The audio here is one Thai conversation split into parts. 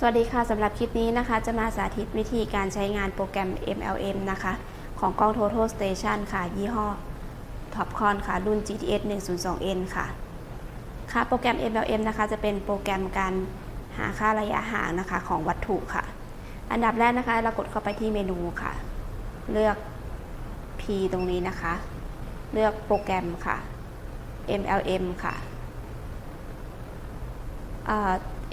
สวัสดีค่ะสำหรับคลิปนี้นะคะ จะมาสาธิตวิธีการใช้งานโปรแกรม MLM นะคะ ของกล้อง Total Station ค่ะ ยี่ห้อ Topcon ค่ะ รุ่น GTS 102N ค่ะ ค่ะ โปรแกรม MLM นะคะ จะเป็นโปรแกรมการหาค่าระยะห่างนะคะของวัตถุค่ะ อันดับแรกนะคะ เรากดเข้าไปที่เมนูค่ะ เลือก P ตรงนี้นะคะ เลือกโปรแกรมค่ะ MLM ค่ะ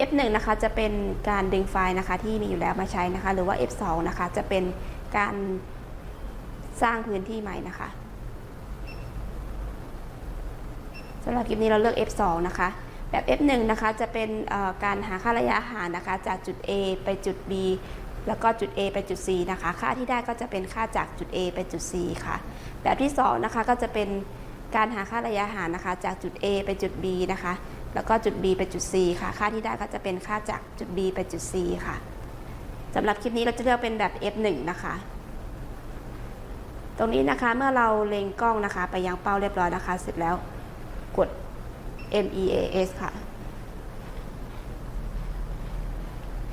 F1 นะคะจะเป็นการดึงไฟล์นะคะที่มีอยู่แล้วมาใช้นะคะ หรือว่า F2 นะคะจะเป็นการสร้างพื้นที่ใหม่นะคะสำหรับคลิปนี้เราเลือก F2 นะคะแบบ F1 นะคะจะเป็นการหาค่าระยะห่างนะคะ จากจุด A ไปจุด B แล้วก็จุด A ไปจุด C นะคะ ค่าที่ได้ก็จะเป็นค่าจากจุด A ไปจุด C ค่ะ แบบที่2นะคะก็จะเป็นการหาค่าระยะห่างนะคะ จากจุด A ไปจุด B นะคะ แล้วก็จุด B ไปจุด C ค่ะ ค่าที่ได้ก็จะเป็นค่าจากจุด B ไปจุด C ค่ะสำหรับคลิปนี้เราจะเลือกเป็นแบบ F1 นะคะ ตรงนี้นะคะเมื่อเราเล็งกล้องนะคะ ไปยังเป้าเรียบร้อยนะคะ เสร็จแล้วกด MEAS ค่ะ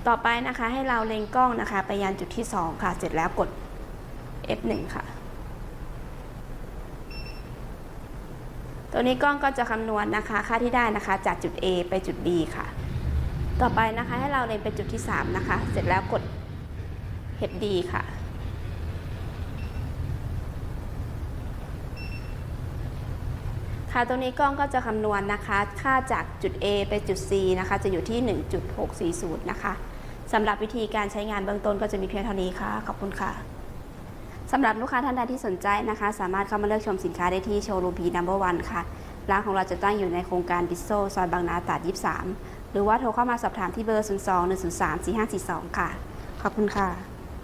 ต่อไปนะคะให้เราเล็งกล้องนะคะ ไปยังจุดที่ 2 ค่ะ เสร็จแล้วกด F1 ค่ะ ตัวนี้กล้องก็จะคำนวณนะคะ ค่าที่ได้นะคะ จากจุด A ไปจุด B ค่ะ ต่อไปนะคะให้เราเล็งไปจุดที่ 3 นะคะ เสร็จแล้วกด HD ค่ะ ค่ะตรงนี้กล้องก็จะคำนวณนะคะ ค่าจากจุด A ไปจุด C นะคะ จะอยู่ที่ 1.640 นะคะสำหรับวิธีการใช้งานเบื้องต้นก็จะมีเพียงเท่านี้ค่ะ ขอบคุณค่ะ สำหรับลูกค้าท่านใดที่สนใจนะคะ สามารถเข้ามาเลือกชมสินค้าได้ที่โชว์รูมพีนัมเบอร์วันค่ะ ร้านของเราจะตั้งอยู่ในโครงการดิสโซซอยบางนาตราด23 หรือว่าโทรเข้ามาสอบถามที่เบอร์ 02 103 4542 ค่ะ ขอบคุณค่ะ